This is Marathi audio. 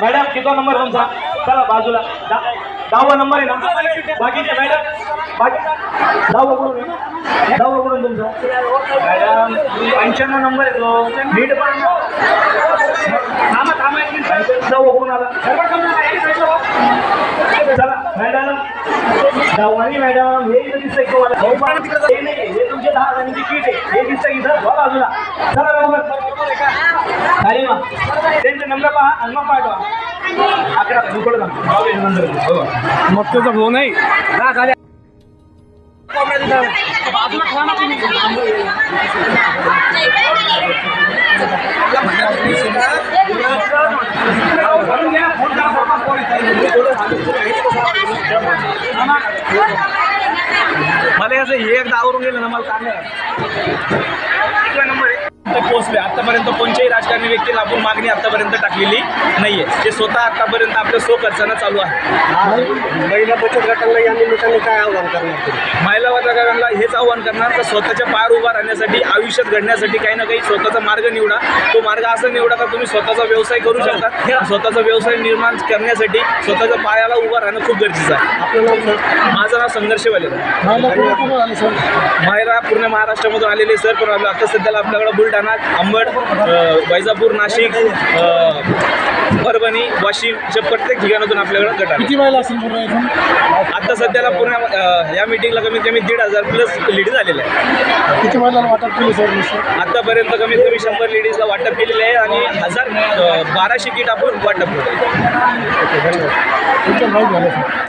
मॅडम किती नंबर तुमचा. चला बाजूला. दहावा नंबर आहे ना? बाकीचे मॅडम बाकी दहावा कुठून दहावा कुठून तुमचा? मॅडम पंच्याण्णव नंबर आहे तो. नीट पण दहावा कुठून आला? चला मॅडम. दहावानी मॅडम. हे इथं दिसतंय तुम्हाला? भाऊ हे नाही हे तुमचे दहा जणांची किट आहे. हे दिसतंय इथं वा बाजूला चला लवकर खाली मग त्यांचे नंबर पहा आणि मग पाठवा. अकरा दुकडं नंबर मग भाऊ नाही. ना खाली. भरून घ्या. फोन. मला असं हे एकदा आवरून गेलं ना मला चांगलं पोहोचले आतापर्यंत कोणत्याही राजकारणी व्यक्तीला आपण मागणी आतापर्यंत टाकलेली नाहीये. ते स्वतः आतापर्यंत आपल्या स्व खर्चानं चालू आहे. महिला बचत गटाला या निमित्ताने काय आव्हान करणार महिला वर्गाला हेच आव्हान करणार तर स्वतःच्या पायावर उभा राहण्यासाठी आयुष्यात घडण्यासाठी काही ना काही स्वतःचा मार्ग निवडा. तो मार्ग असा निवडा का तुम्ही स्वतःचा व्यवसाय करू शकता? स्वतःचा व्यवसाय निर्माण करण्यासाठी स्वतःच्या पायाला उभा राहणं खूप गरजेचं आहे. आपलं माझं नाव संघर्ष वाले मायरा पूर्ण महाराष्ट्रामधून आलेले सर पण आपलं आता सध्याला आपल्याकडे बुलढाणा अंबड वैजापूर नाशिक परभणी वाशिम अशा प्रत्येक ठिकाणातून आपल्याकडे गट किती महिला असेल पूर्ण इथून? आता सध्याला पूर्ण या मिटिंगला कमीत कमी दीड हजार प्लस लेडीज झालेले आहे किती महिलांना वाटप केले सर आतापर्यंत कमीत कमी शंभर लेडीजला वाटप केलेले आहे आणि हजार बाराशे किट आपण वाटप केलं